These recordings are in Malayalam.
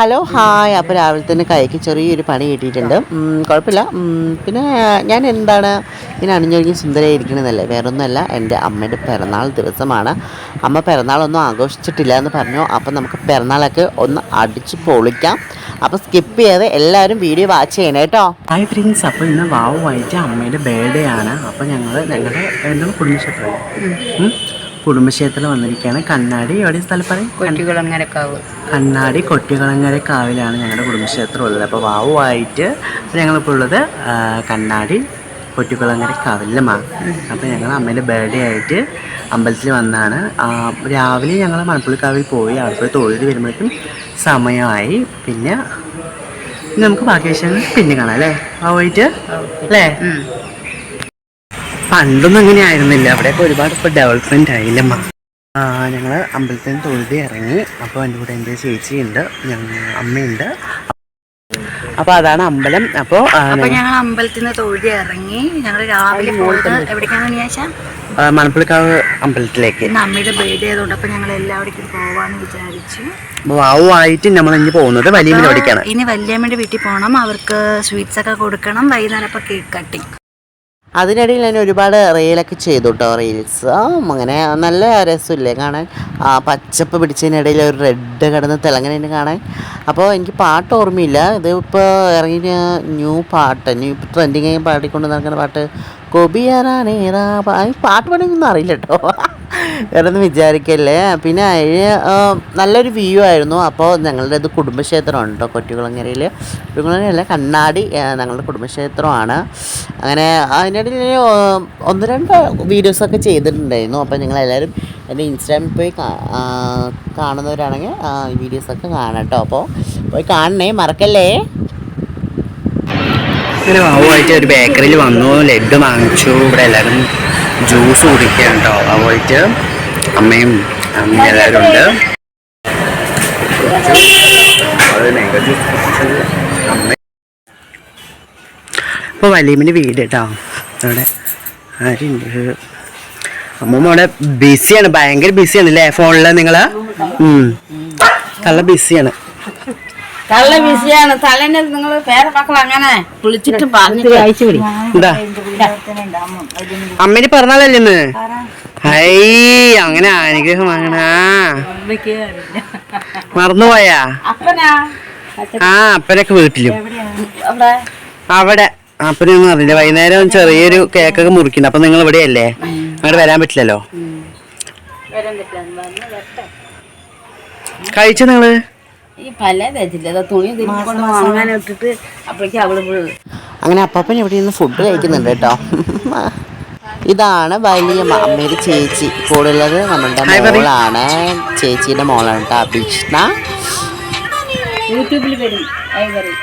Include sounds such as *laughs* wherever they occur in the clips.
Hello hi. അപ്പോൾ രാവിലെ തന്നെ കൈക്ക് ചെറിയൊരു പണി കിട്ടിയിട്ടുണ്ട്. കുഴപ്പമില്ല. പിന്നെ ഞാൻ എന്താണ് ഇങ്ങനെ അണിഞ്ഞൊരുങ്ങി സുന്ദരമായിരിക്കണമെന്നല്ലേ വേറൊന്നുമല്ല. എന്റെ അമ്മയുടെ പിറന്നാൾ ദിവസമാണ്. അമ്മ പിറന്നാളൊന്നും ആഘോഷിച്ചിട്ടില്ല എന്ന് പറഞ്ഞു. അപ്പോൾ നമുക്ക് പിറന്നാളൊക്കെ ഒന്ന് അടിച്ച് പൊളിക്കാം. അപ്പോൾ സ്കിപ്പ് ചെയ്യാതെ എല്ലാവരും വീഡിയോ വാച്ച് ചെയ്യണം കേട്ടോ ഹായ് ഫ്രണ്ട്സ് അപ്പോൾ ഇന്ന് വാവ് വായിച്ച അമ്മയുടെ ബർത്ത്ഡേ ആണ് അപ്പോൾ ഞങ്ങൾ ഞങ്ങളുടെ എന്താണ് കുടുംബക്ഷേത്രം കുടുംബക്ഷേത്രത്തിൽ വന്നിരിക്കുകയാണ്. കണ്ണാടി എവിടെ സ്ഥലം പറയും? കൊട്ടികുളങ്ങരക്കാവ്. കണ്ണാടി കൊട്ടികുളങ്ങരക്കാവിലാണ് ഞങ്ങളുടെ കുടുംബക്ഷേത്രം ഉള്ളത്. അപ്പോൾ വാവുമായിട്ട് ഞങ്ങളിപ്പോൾ ഉള്ളത് കണ്ണാടി കൊട്ടിക്കുളങ്ങര കാവിലുമാണ് അപ്പോൾ ഞങ്ങൾ അമ്മേന്റെ ബർത്ത്ഡേ ആയിട്ട് അമ്പലത്തിൽ വന്നാണ്. രാവിലെ ഞങ്ങൾ മണപ്പുള്ളിക്കാവിൽ പോയി അവിടെ തൊഴുത് വരുമ്പോഴേക്കും സമയമായി. പിന്നെ നമുക്ക് ബാക്കി വിഷയങ്ങൾ പിന്നെ കാണാം അല്ലേ? പോയിട്ട് അല്ലേ? പണ്ടൊന്നും അങ്ങനെ ആയിരുന്നില്ല. അവിടെയൊക്കെ ഒരുപാട് ഇപ്പോൾ ഡെവലപ്മെന്റ് ആയില്ല ഞങ്ങൾ അമ്പലത്തിൽ നിന്ന് തൊഴുതി ഇറങ്ങി. അപ്പോൾ എന്റെ കൂടെ എന്റെ ചേച്ചിയുണ്ട് അമ്മയുണ്ട്. അപ്പോൾ അതാണ് അമ്പലം. അപ്പോൾ അപ്പൊ ഞങ്ങൾ അമ്പലത്തിൽ നിന്ന് തൊഴുതി ഇറങ്ങി. ഞങ്ങൾ രാവിലെ എവിടേക്കാണെന്ന് വിചാരിച്ചാൽ മണപ്പുള്ളിക്കാവ് അമ്പലത്തിലേക്ക്. അമ്മയുടെ ബർത്ത്ഡേ ആയതുകൊണ്ട് അപ്പൊ ഞങ്ങൾ എല്ലാവിടേക്കും പോവാന്ന് വിചാരിച്ചു. വാവുമായിട്ട് നമ്മൾ ഇനി പോകുന്നത് വലിയ മീനോടിക്കാണ് ഇനി വല്യമ്മയുടെ വീട്ടിൽ പോകണം അവർക്ക് സ്വീറ്റ്സ് ഒക്കെ കൊടുക്കണം. വൈകുന്നേരം അപ്പൊ കേക്ക് കട്ടിങ് അതിനിടയിൽ ഞാൻ ഒരുപാട് റീലൊക്കെ ചെയ്തു കേട്ടോ റീൽസ് അങ്ങനെ നല്ല രസമില്ലേ കാണാൻ? ആ പച്ചപ്പ് പിടിച്ചതിനിടയിൽ ഒരു റെഡ് കിടന്ന് തിളങ്ങണേന് കാണാൻ. അപ്പോൾ എനിക്ക് പാട്ട് ഓർമ്മയില്ല. ഇത് ഇപ്പോൾ ഇറങ്ങിയ ന്യൂ പാട്ട് ന്യൂ ട്രെൻഡിങ് ആയി പാടിക്കൊണ്ട് നടക്കുന്ന പാട്ട് കൊബിയാറാണേറാ പാട്ട് പാടിയൊന്നും അറിയില്ല കേട്ടോ വേറെ ഒന്നും വിചാരിക്കല്ലേ? പിന്നെ അതിന് നല്ലൊരു വ്യൂ ആയിരുന്നു. അപ്പോൾ ഞങ്ങളുടെ ഇത് കുടുംബക്ഷേത്രമാണ് കേട്ടോ കൊറ്റുകുളങ്ങരയിൽ കൊറ്റികുളങ്ങരയല്ല കണ്ണാടി ഞങ്ങളുടെ കുടുംബക്ഷേത്രമാണ്. അങ്ങനെ അതിനിടയിൽ ഒന്ന് രണ്ട് വീഡിയോസൊക്കെ ചെയ്തിട്ടുണ്ടായിരുന്നു. അപ്പോൾ നിങ്ങളെല്ലാവരും എന്റെ ഇൻസ്റ്റാഗ്രാമിൽ പോയി കാണുന്നവരാണെങ്കിൽ ഈ വീഡിയോസൊക്കെ കാണാം കേട്ടോ അപ്പോൾ പോയി കാണണേ മറക്കല്ലേ? അങ്ങനെ വാവുമായിട്ട് ഒരു ബേക്കറിയിൽ വന്നു ലഡ്ഡു വാങ്ങിച്ചു. ഇവിടെ എല്ലാവരും ജ്യൂസ് കുടിക്കുകയാണ് കേട്ടോ വാവുമായിട്ട് അമ്മയും അമ്മയും എല്ലാവരും ഉണ്ട്. അമ്മ വലിയമ്മിന്റെ വീട് കേട്ടോ അവിടെ ആരുണ്ട്? അമ്മമ്മ അവിടെ ബിസിയാണ്. ഭയങ്കര ബിസിയാണ് അല്ലേ ഫോണിൽ നിങ്ങൾ നല്ല ബിസിയാണ്. നല്ല ബിസിയാണ്. തലേന്ന് നിങ്ങൾ വേറെ മക്കൾ അങ്ങനെ വിളിച്ചിട്ട് പറഞ്ഞിട്ട് അയച്ചു പിടി എന്താ? അമ്മേന് പറഞ്ഞാലല്ലേ ഇന്ന്? ഹൈ അങ്ങനെ അനുഗ്രഹം വാങ്ങണ. മറന്നുപോയാ? അപ്പനാ? ആ അപ്പനൊക്കെ വീട്ടിലും. അവിടെ? അവിടെ. അപ്പനൊന്നും അറിയില്ല വൈകുന്നേരം ചെറിയൊരു കേക്കൊക്കെ മുറിക്കുന്നു അപ്പൊ നിങ്ങൾ ഇവിടെയല്ലേ അങ്ങോട്ട് വരാൻ പറ്റില്ലല്ലോ? കഴിച്ചു നിങ്ങൾ? ഈ പല തേച്ചില്ല തുണി തിരിക്കൊണ്ട് അങ്ങനെ ഇട്ടിട്ട് അപ്പോഴേക്കും അവൾ അങ്ങനെ അപ്പപ്പൻ ഇവിടെ നിന്ന് ഫുഡ് കഴിക്കുന്നുണ്ട് കേട്ടോ. ഇതാണ് വലിയ അമ്മയുടെ ചേച്ചി. കൂടുതലുള്ളത് നമ്മളുടെ മോളാണ്. ചേച്ചിയുടെ മോളാണ് കേട്ടോ അഭിഷ്ണ. യൂട്യൂബിൽ വരും. വരും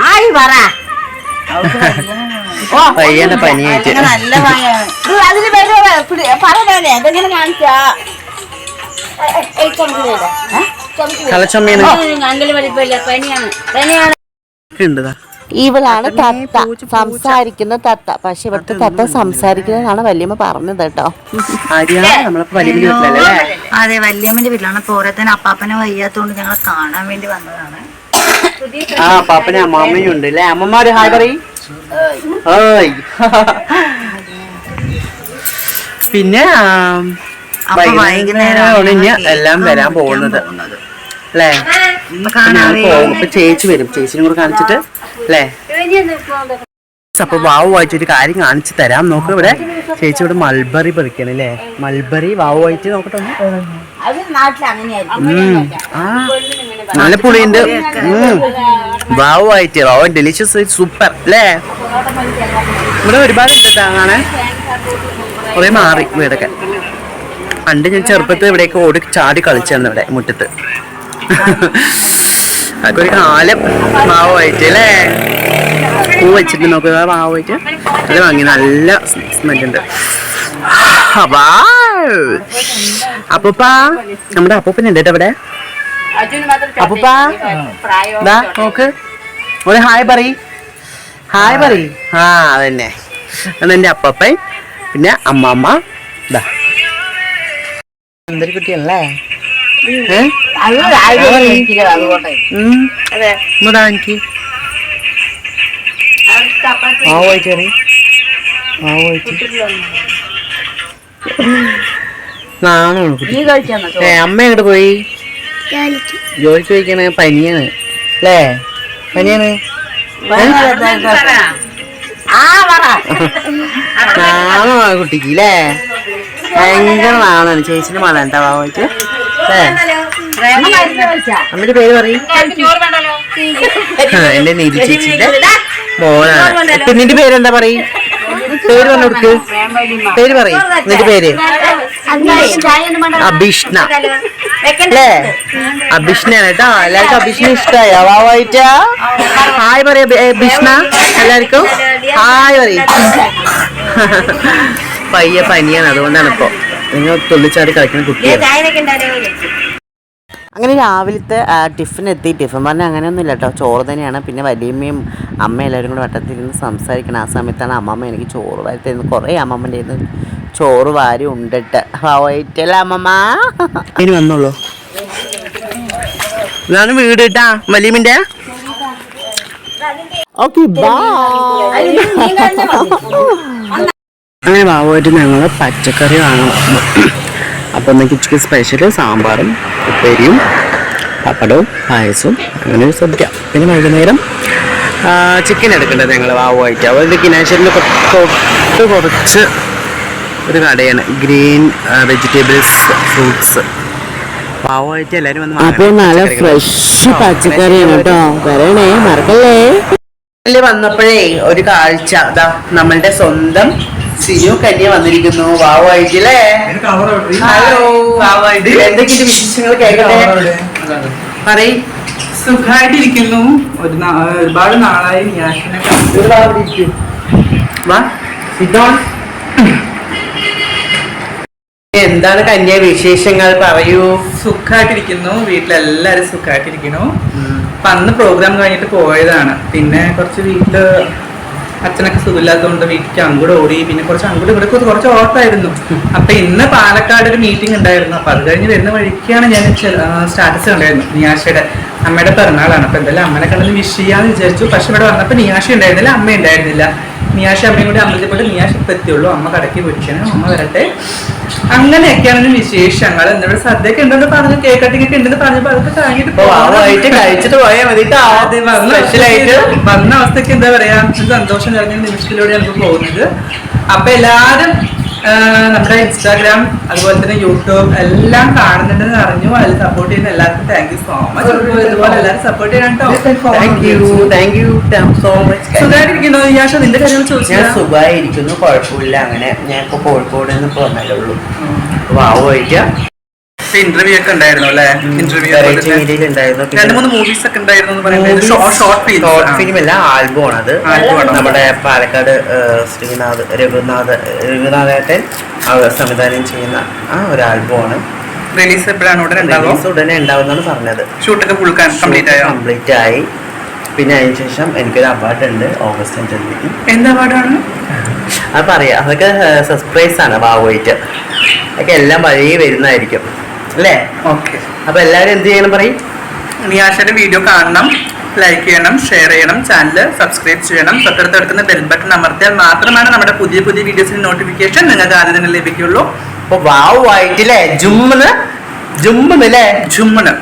ഹായ് പറ. പയ്യന്റെ പനിയായിട്ട്. നല്ല അതിന് അതെങ്ങനെ കാണിച്ചാ? ഇവളാണ് തത്ത. സംസാരിക്കുന്ന തത്ത. പക്ഷെ ഇവിടുത്തെ തത്ത സംസാരിക്കുന്നതാണ് വല്യമ്മ പറഞ്ഞത് കേട്ടോ. അതെ വല്യമ്മന്റെ വീട്ടിലാണ്. പോരത്തേന് അപ്പാപ്പനെ വയ്യാത്തോണ്ട് ഞങ്ങൾ കാണാൻ വേണ്ടി വന്നതാണ്. ആ പാപ്പനും അമ്മാമ്മയും ഉണ്ട് അല്ലേ? അമ്മമാര് ഹായ് പറയ്. *laughs* പിന്നെ വൈകുന്നേരമാണ് ഇനി എല്ലാം വരാൻ പോകുന്നത്. അല്ലേ? അപ്പൊ ഞാൻ പോകും ഇപ്പൊ ചേച്ചി വരും. ചേച്ചിനെ കൂടെ കാണിച്ചിട്ട്. അല്ലേ? അപ്പൊ വാവ് വായിച്ചൊരു കാര്യം കാണിച്ചു തരാം. നോക്ക് ഇവിടെ ചേച്ചി ഇവിടെ മൾബറി പറിക്കണം അല്ലേ? മൾബറി വാവ് വായിച്ച് നോക്കട്ടെ നല്ല പുളിയുണ്ട്. വാവ് വായിറ്റ് വാവ് ഡെലിഷ്യസ് സൂപ്പർ അല്ലേ? ഇവിടെ ഒരുപാട് ഉണ്ട് കേട്ടോ. കാണാൻ. കുറെ മാറി വീടൊക്കെ. പണ്ട് ഞാൻ ചെറുപ്പത്തിൽ ഇവിടേക്ക് ഓടി ചാടി കളിച്ചാണ് ഇവിടെ മുറ്റത്ത്. അതൊരു കാലം മാവ് വായിറ്റ് അല്ലേ? പൂ വെച്ചിട്ട് നോക്കുക മാവ് വായിറ്റ് നല്ല വാങ്ങി നല്ല സ്മെല്ലുണ്ട് അപ്പൂപ്പാ നമ്മുടെ അപ്പൂപ്പനുണ്ട് കേട്ടോ ഇവിടെ. അപ്പൂപ്പാ ദാ നോക്ക്. ഒരു ഹായ് പറ ഹായ് പറ ആ അതന്നെ. അതെന്റെ അപ്പപ്പൻ പിന്നെ അമ്മമ്മ. ഇതാ എന്തൊരു കുട്ടിയല്ലേ. ഇങ്ങോട്ടാ എനിക്ക്. മാവ് വായിച്ചേറി മാവ് വായിച്ച് നാണാണ് നീ കഴിച്ചാന്നോ? ഏ അമ്മ എങ്ങോട്ട് പോയി? ജോലിക്ക്. പോയിക്കാണ് പനിയാണ്. അല്ലേ? പനിയാണ്? നാണോ ആ കുട്ടിക്ക് അല്ലേ ഭയങ്കര നാളാണ് ചേച്ചിന്റെ മഴ എന്താ വായിച്ച് അമ്മന്റെ പേര് പറയും. എന്റെ നീതി ചേച്ചിന്റെ മോളാണ്. നിന്റെ പേരെന്താ പറയും? പേര് പറഞ്ഞു കൊടുക്ക്. പേര് പറയും. നിന്റെ പേര്? അഭിഷ്ണ. അല്ലേ? അഭിഷ്ണയാണ് കേട്ടോ. എല്ലാവർക്കും അഭിഷ്ണ ഇഷ്ടമായി വാവായിട്ട ഹായ് പറയാ അഭിഷ്ണ. എല്ലാവർക്കും ഹായ് പറയും. പയ്യ പനിയാണ് അതുകൊണ്ടാണ് ഇപ്പൊ നിങ്ങൾ തുള്ളിച്ചാടി കളിക്കുന്ന കുട്ടിയാണ് അങ്ങനെ രാവിലത്തെ ടിഫിൻ എത്തി ടിഫിൻ പറഞ്ഞാൽ അങ്ങനെയൊന്നുമില്ല കേട്ടോ ചോറ് തന്നെയാണ് പിന്നെ വലിയമ്മയും അമ്മ എല്ലാവരും കൂടെ വട്ടത്തിരുന്ന് സംസാരിക്കണം ആ സമയത്താണ് അമ്മമ്മ എനിക്ക് ചോറ് വാരി തരുന്നത് കുറേ അമ്മമ്മന്റെ ഇരുന്ന് ചോറ് വാരി ഉണ്ടിട്ട് പോയിട്ടല്ല അമ്മമ്മ ഇനി വന്നോളൂ ഇതാണ് വീട് കേട്ടാ വലിയമ്മിന്റെ ഓക്കെ ബൈ അങ്ങനെ വാവുമായിട്ട് ഞങ്ങൾ പച്ചക്കറി വാങ്ങണം. അപ്പോൾ ഇന്നേക്ക് ഉച്ചയ്ക്ക് സ്പെഷ്യൽ സാമ്പാറും ഉപ്പേരിയും പപ്പടവും പായസവും അങ്ങനെ ഒരു സദ്യ. പിന്നെ വൈകുന്നേരം ചിക്കൻ എടുക്കേണ്ടത് ഞങ്ങൾ വാവുമായിട്ട് അവരുടെ കിനാശ്ശേരിന്റെ തൊട്ട് കുറച്ച് ഒരു കടയാണ്. ഗ്രീൻ വെജിറ്റബിൾസ് ഫ്രൂട്ട്സ് വാവുമായിട്ട് എല്ലാവരും വന്ന് അപ്പോൾ നല്ല ഫ്രഷ് പച്ചക്കറിയാണ് കേട്ടോ. വരണേ മറക്കല്ലേ? വന്നപ്പോഴേ ഒരു കാഴ്ച. അതാ നമ്മളുടെ സ്വന്തം സിനു കന്യ വന്നിരിക്കുന്നു. വാവായിട്ടില്ലേ ഹലോ വാവായിട്ട് എന്തൊക്കെയുണ്ട് വിശേഷങ്ങൾ കേൾക്കട്ടെ പറയും. സുഖമായിട്ടിരിക്കുന്നു ഒരു ഒരുപാട് നാളായി ഞാഷിനെ എന്താണ് കന്യ വിശേഷങ്ങൾ? പറയൂ. സുഖമായിട്ടിരിക്കുന്നു വീട്ടിലെല്ലാരും സുഖമായിട്ടിരിക്കുന്നു അപ്പൊ അന്ന് പ്രോഗ്രാം കഴിഞ്ഞിട്ട് പോയതാണ്. പിന്നെ കുറച്ച് വീട്ടിൽ അച്ഛനൊക്കെ സുഖമില്ലാത്തതുകൊണ്ട് വീട്ടിലേക്ക് അങ്ങോട്ട് ഓടി. പിന്നെ കുറച്ച് അങ്ങോട്ട് ഇവിടെ കുറച്ച് ഓട്ടമായിരുന്നു അപ്പൊ ഇന്ന് പാലക്കാട് ഒരു മീറ്റിംഗ് ഉണ്ടായിരുന്നു. അപ്പൊ അത് കഴിഞ്ഞ് വരുന്ന വഴിക്കാണ് ഞാൻ സ്റ്റാറ്റസ് കണ്ടായിരുന്നു നിയാഷയുടെ അമ്മയുടെ പിറന്നാളാണ്. അപ്പൊ എന്തായാലും അമ്മനെ കണ്ടെന്ന് വിഷ് ചെയ്യാന്ന് വിചാരിച്ചു. പക്ഷെ ഇവിടെ വന്നപ്പോ നിയാഷ ഉണ്ടായിരുന്നില്ല അമ്മ ഉണ്ടായിരുന്നില്ല. നിയാഷ അമ്മയും കൂടി അമ്പലത്തിൽ പോയിട്ട് നിയാഷ ഇപ്പൊ എത്തിയുള്ളൂ. അമ്മ കടക്കി വിളിക്കണം അമ്മ വരട്ടെ. അങ്ങനെയൊക്കെയാണ് വിശേഷങ്ങൾ. എന്നിവിടെ സദ്യയൊക്കെ ഉണ്ടെന്ന് പറഞ്ഞു കേക്ക് കട്ടിങ് ഒക്കെ ഉണ്ടെന്ന് പറഞ്ഞപ്പോ അതൊക്കെ കഴിഞ്ഞിട്ട് കഴിച്ചിട്ട് പോയാൽ മതി. വന്ന അവസ്ഥയ്ക്ക് അവസ്ഥക്ക് എന്താ പറയാ? സന്തോഷം നിറഞ്ഞ നിമിഷത്തിലൂടെയാണ് നമുക്ക് പോകുന്നത്. അപ്പൊ എല്ലാരും നമ്മുടെ ഇൻസ്റ്റാഗ്രാം അതുപോലെ തന്നെ യൂട്യൂബ് എല്ലാം കാണുന്നുണ്ടെന്ന് അറിഞ്ഞു. അതിൽ സപ്പോർട്ട് ചെയ്യുന്ന എല്ലാവർക്കും താങ്ക് യു സോ മച്ച് ഇതുപോലെ എല്ലാവരും സപ്പോർട്ട് ചെയ്യണം താങ്ക് യു കേട്ടോ താങ്ക് യു സോ മച്ച് സുഖമായിട്ടിരിക്കുന്നു യാഷ നിന്റെ കാര്യങ്ങൾ ഞാൻ സുഖമായിരിക്കുന്നു കുഴപ്പമില്ല. അങ്ങനെ ഞാൻ ഇപ്പൊ കോഴിക്കോട് നിന്ന് പോന്നല്ലേ ഉള്ളൂ. ഇന്റർവ്യൂ ഒക്കെ ഉണ്ടായിരുന്നു അല്ലേ? ഇന്റർവ്യൂ രണ്ട് മൂന്ന് മൂവീസ് ഒക്കെ ഉണ്ടായിരുന്നു ഷോർട്ട് ഫിലിം അല്ല ആൽബം ആണ് അത്. നമ്മുടെ പാലക്കാട് ശ്രീനാഥ് രഘുനാഥ് രഘുനാഥേട്ടൻ സംവിധാനം ചെയ്യുന്ന ആ ഒരു ആൽബമാണ് റിലീസ് എപ്പോഴാണ് ഉടനെ ഉണ്ടാവും റിലീസ് ഉടനെ ഉണ്ടാവുമെന്നാണ് പറഞ്ഞത്. ഷൂട്ടൊക്കെ ഫുൾ കംപ്ലീറ്റ് ആയോ? കംപ്ലീറ്റ് ആയി. പിന്നെ അതിന് ശേഷം എനിക്കൊരു അവാർഡ് ഉണ്ട് ഓഗസ്റ്റ് അഞ്ചാം തീയതി എന്താ അവാർഡാണ് അത് പറയാം. അതൊക്കെ സർപ്രൈസ് ആണ് ഭാഗമായിട്ട്. അതൊക്കെ എല്ലാം വഴി വരുന്നതായിരിക്കും. അല്ലേ? ഓക്കെ. അപ്പൊ എല്ലാവരും എന്ത് ചെയ്യണം പറയും? നിയാഷയുടെ വീഡിയോ കാണണം ലൈക്ക് ചെയ്യണം ഷെയർ ചെയ്യണം ചാനൽ സബ്സ്ക്രൈബ് ചെയ്യണം തൊട്ടടുത്ത് കിടക്കുന്ന ബെൽ ബട്ടൺ അമർത്തിയാൽ മാത്രമാണ് നമ്മുടെ പുതിയ പുതിയ വീഡിയോസിന്റെ നോട്ടിഫിക്കേഷൻ നിങ്ങൾക്ക് ആദ്യം തന്നെ ലഭിക്കുള്ളൂ അപ്പൊ വാവുമായിട്ടില്ലേ ജുമ്മെന്ന്? ജുമ്മെന്നല്ലേ ജുമ്മണ്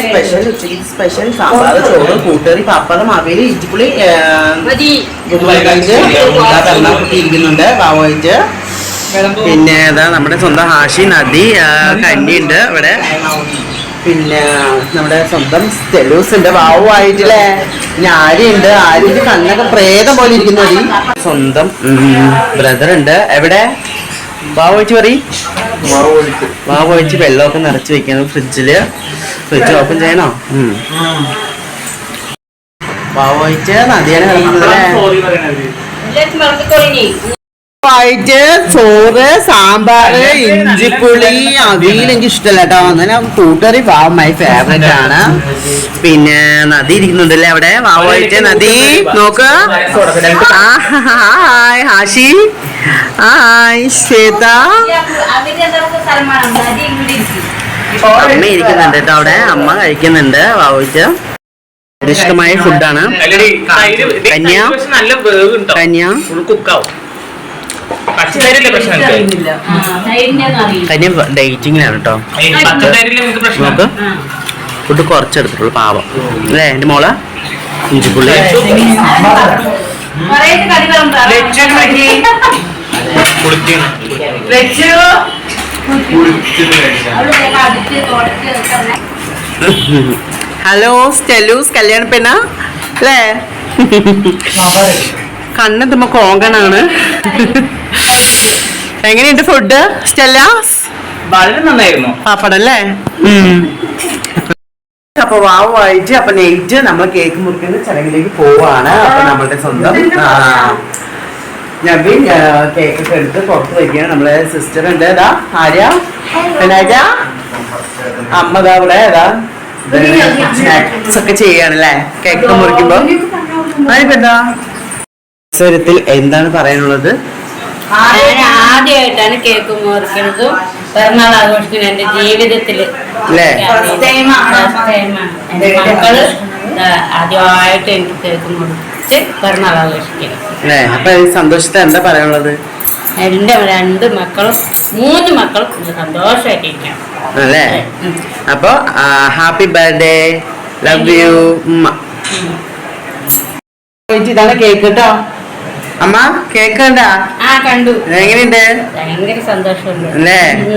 സ്പെഷ്യൽ ഉച്ചയ്ക്ക് സ്പെഷ്യൽ സാമ്പാർ ചോറ് കൂട്ടുകറി പപ്പടം അവിയൽ കുട്ടി ഇരിക്കുന്നുണ്ട്. വാവുമായിട്ട് പിന്നെ ഇതാ നമ്മുടെ സ്വന്തം ഹാഷി നദി കന്നിയുണ്ട് ഇവിടെ പിന്നെ നമ്മുടെ സ്വന്തം തെലൂസ് ഉണ്ട് വാവുമായിട്ടില്ലേ? പിന്നെ ആര്യയുണ്ട്. ആര്യന്റെ കണ്ണൊക്കെ പ്രേതം പോലെ ഇരിക്കുന്നു മതി സ്വന്തം ബ്രദർ ഉണ്ട് എവിടെ? വാവ് വെച്ച് പറ വാവ് വെച്ച് വെള്ളമൊക്കെ നിറച്ച് വെക്കണം ഫ്രിഡ്ജിൽ. ഫ്രിഡ്ജ് ഓപ്പൺ ചെയ്യണോ? വാവ് വെച്ച് നദിയാണ് കിടക്കുന്നത് ആയിട്ട് ചോറ് സാമ്പാറ് ഇഞ്ചിപ്പുളി അവിയൽ എനിക്ക് ഇഷ്ടമല്ല കേട്ടോ. അങ്ങനെ കൂട്ടറി വാവ് മൈ ഫേവറേറ്റ് ആണ്. പിന്നെ നദി ഇരിക്കുന്നുണ്ടല്ലേ അവിടെ? വാവായിട്ട് നദി. നോക്ക്. ഹായ് ഹാഷി. ഹായ് ശ്വേത. അമ്മ ഇരിക്കുന്നുണ്ട് കേട്ടോ അവിടെ. അമ്മ കഴിക്കുന്നുണ്ട് വാവായിട്ട് ഇഷ്ടമായ ഫുഡാണ് കന്യാ? കന്യ? കുക്കാവും പച്ചത്തരിയിലെ പ്രശ്നം ഉണ്ട്. കന്യ ഡേറ്റിങ്ങിലാണ് കേട്ടോ നിങ്ങൾക്ക് പ്രശ്നം നോക്ക്. ഫുഡ് കുറച്ചെടുത്തിട്ടുള്ളൂ പാവം. അല്ലേ എന്റെ മോൾ? ഇഞ്ചിപ്പുള്ളി ഹലോ സ്റ്റെലൂസ് കല്യാണ പെണ്ണ? അല്ലേ? കണ്ണെത്തുമ്പോ കോങ്കണാണ്. എങ്ങനെയുണ്ട് ഫുഡ് സ്റ്റെല്ല? വളരെ നന്നായിരുന്നു. പാപ്പടം അല്ലേ അപ്പൊ വാവുമായിട്ട് അപ്പൊ നെയ്റ്റ് നമ്മൾ കേക്ക് മുറിക്കുന്ന ചടങ്ങിലേക്ക് പോവാണ്. അപ്പൊ നമ്മളുടെ സ്വന്തം നബീൻ കേക്ക് ഒക്കെ എടുത്ത് പുറത്ത് വയ്ക്കുകയാണ് നമ്മളെ സിസ്റ്റർ ഉണ്ട്. ഏതാ? ആര്യ? വിനായക അമ്മ ദാ ഇവിടെ. ഏതാ? സ്നാക്സ് ഒക്കെ ചെയ്യാണല്ലേ കേക്ക് മുറിക്കുമ്പോ. അതിപ്പോ എന്താ അവസരത്തിൽ എന്താണ് പറയാനുള്ളത്? ഞാൻ ആദ്യമായിട്ടാണ് കേക്ക് മുറിക്കുന്നതും പിറന്നാൾ ആഘോഷിക്കുന്നത് എന്റെ ജീവിതത്തിൽ time ആണ്. എന്റെ മക്കൾ ആദ്യമായിട്ട് എനിക്ക് കേക്ക് മുറിച്ച് പിറന്നാൾ ആഘോഷിക്കുന്നത് അപ്പൊ ഈ സന്തോഷത്തെ എന്താ പറയാനുള്ളത്? എന്റെ രണ്ട് മക്കളും മൂന്ന് മക്കളും സന്തോഷമായിട്ടിരിക്കണം അല്ലേ അപ്പൊ ഹാപ്പി ബർത്ത്ഡേ. ലവ് യു ഉമ്മ ഇതാണ് കേക്ക് കേട്ടോ. അമ്മ കേക്ക് കണ്ടാ ആ കണ്ടു. എങ്ങനെയുണ്ട്? ഭയങ്കര സന്തോഷമുണ്ട്. അല്ലേ?